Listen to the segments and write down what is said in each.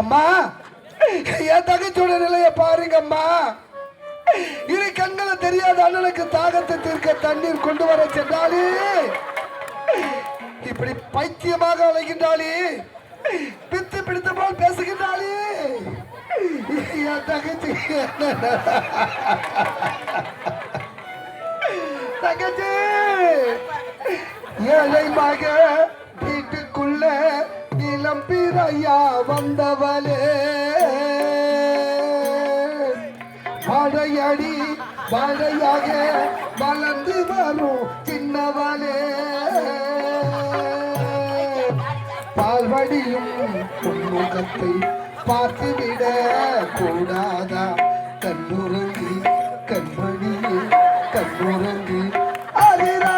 அம்மா என் தங்கச்சோட நிலைய பாருங்கம்மா. இரு கண்களை தெரியாத அண்ணனுக்கு தாகத்தை தீர்க்க தண்ணீர் கொண்டு வர சென்றாலே இப்படி பைத்தியமாக அழைகின்றாளே பித்து பிடித்த போல் பேசுகின்றாளே. என் தங்கச்சி. தங்கச்சி. ஏழை மகள் ஐயா வந்தவளே. பழையடி பழையாக வளர்ந்து வரும் சின்னவளே. பால்வடியும் பொன்முகத்தை பார்த்துவிட கூடாதா? கண்ணுறங்கி கண்மணி கண்ணுறங்கி அதுதான்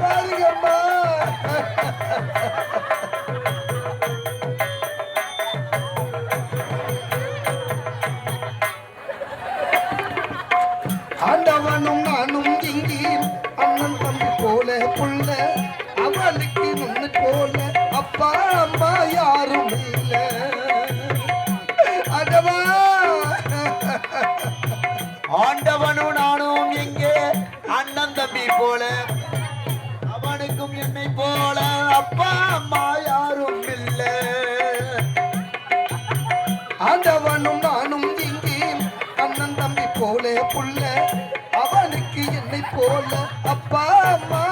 பாருங்கம்மா ஆண்டவனும் நானும் இங்கே அண்ணன் தம்பி போல புள்ள அவனுக்கு நன்னு போல அப்பா அம்மா யாரும் இல்லை. அடவா. ஆண்டவனும் நானும் இங்கே போல ஆண்டவனும் நானும் இங்கே அண்ணன் தம்பி போல புள்ள அவனுக்கு என்னை போல அப்பா அம்மா.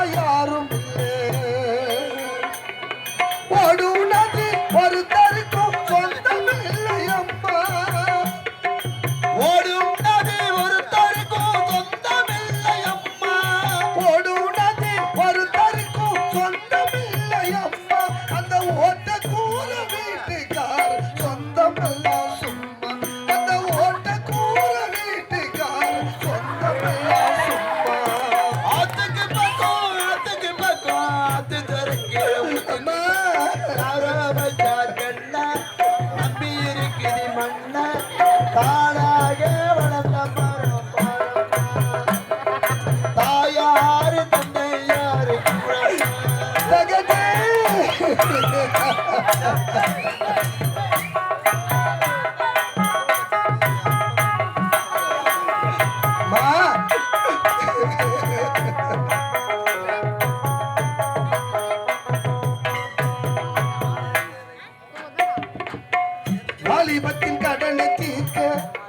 வாலிபத்தின் கடனை தீர்க்க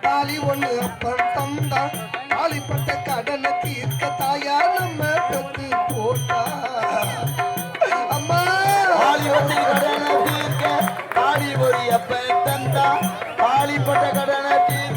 தாலி ஒண்ணு ஏற்பட்ட கடனை தீர்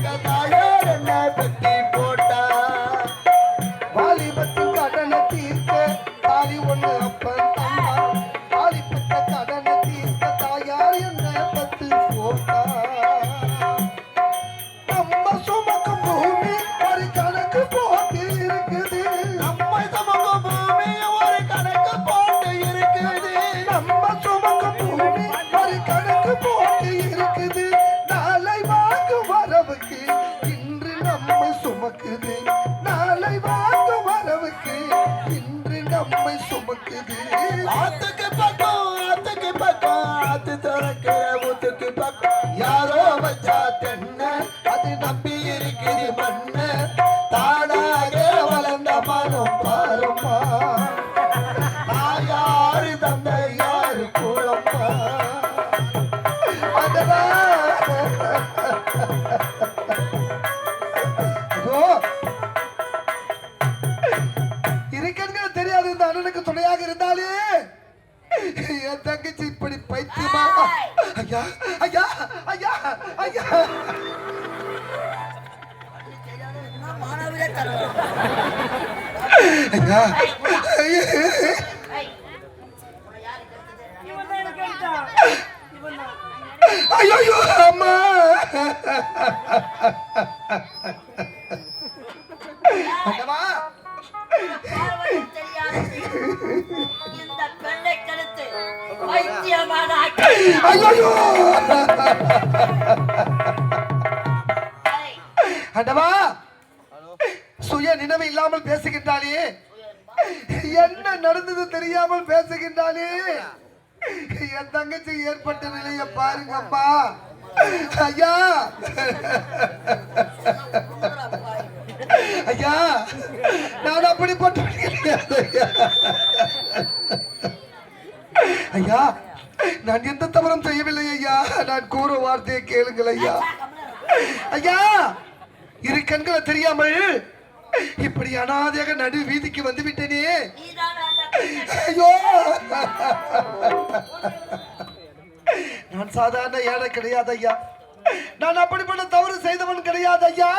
இருக்கண்கள் தெரியாது இந்த அண்ணனுக்கு துணையாக இருந்தாலே. என் தங்கச்சி இப்படி பைத்தியமா ஐயா ஐயா ஐயா. ஐயா. ஐயோ அம்மா. ஐயோ அண்டவா சுய நினைவு இல்லாமல் பேசுகின்றாளே. என்ன நடந்தது தெரியாமல் பேசுகின்றாளே. என் தங்கச்சி ஏற்பட்ட நிலைய பாருங்கப்பா. ஐயா. ஐயா நான் அப்படிப்பட்ட ஐயா. ஐயா நான் எந்த தவறும் செய்யவில்லை ஐயா. நான் கூற வார்த்தையை கேளுங்கள் ஐயா. ஐயா இரு கண்களை தெரியாமல் இப்படி அனாதையாக நடு வீதிக்கு வந்து விட்டேனே. ஐயோ! நான் சாதாரண ஏழை கிடையாது ஐயா நான் அப்படிப்பட்ட தவறு செய்தவன் கிடையாது ஐயா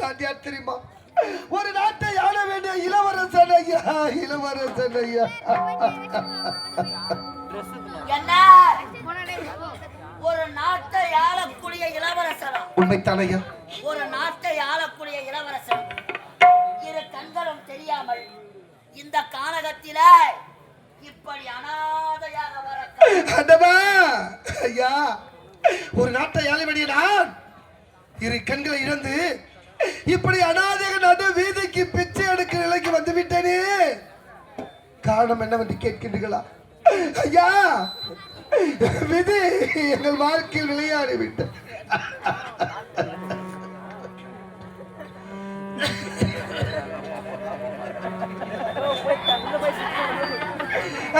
நான் யார் தெரியுமா? ஒரு நாட்டை ஆள வேண்டிய இளவரசன் ஐயா இளவரசன் ஐயா. ஒரு நாட்டை ஆளக்கூடிய இளவரசரம் உண்மைத்தான் ஐயா? ஒரு நாட்டை ஆளக்கூடிய இளவரசன். இரு கண்களும் தெரியாமல் இந்த கானகத்தில இப்படி அனாதையாக வர ஐயா ஒரு நாட்டை ஏழை வேண்டிய நான் இரு கண்களை இழந்து இப்படி அனாதைக நடு வீதிக்கு பிச்சை எடுக்கிற நிலைக்கு வந்து விட்டேனே காரணம் என்னவென்று கேட்கின்றீர்களா? ஐயா விதி எங்கள் வாழ்க்கையில் விளையாடி விட்டேன்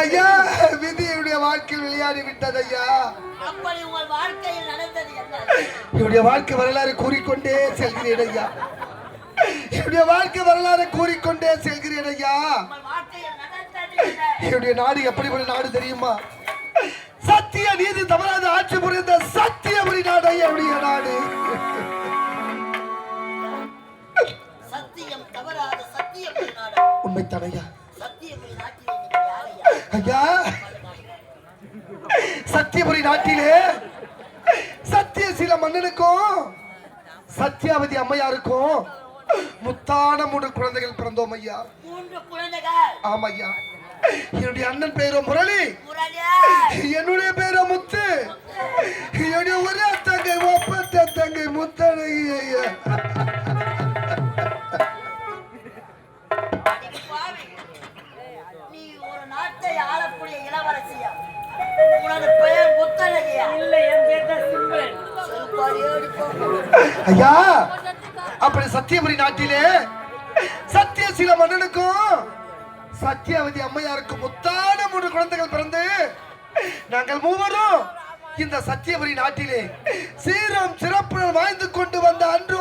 ஐயா விதி என்னுடைய வாழ்க்கையில் விளையாடி விட்டது ஐயா. அப்படி உங்கள் வாழ்க்கையில் நடந்தது என்ன? என்னுடைய வாழ்க்கை வரலாறு கூறிக்கொண்டே செல்கிறேன் ஐயா. என்னுடைய வாழ்க்கை வரலாறு கூறிக்கொண்டே செல்கிறேன் ஐயா. என்னுடைய நாடு எப்படிப்பட்ட நாடு தெரியுமா? சத்திய நீதி தவறாத ஆட்சி புரிந்த சத்தியபுரி நாடு ஐயா என்னுடைய நாடு. சத்தியம் தவறாத ஐயா. சத்தியபுரி நாட்டிலே சத்திய சில மன்னனுக்கும் சத்யாவதி அம்மையாருக்கும் முத்தான மூன்று குழந்தைகள் பிறந்தோம் ஐயா. மூன்று குழந்தைகள். ஆமா ஐயா என்னுடைய அண்ணன் பேரோ முரளி. என்னுடைய பேரோ முத்து. என்னுடைய ஒரே தங்கை ஒப்பத்த தங்கை முத்தழகி ஐயா. ஐயா அப்படி சத்தியபுரி நாட்டிலே சத்திய சில மன்னனுக்கும் சத்தியாவதி அம்மையாருக்கும் முத்தான மூன்று குழந்தைகள் பிறந்து நாங்கள் மூவரும் இந்த சத்தியபுரி நாட்டிலே சீரம் சிறப்புடன் வாழ்ந்து கொண்டு வந்த அன்று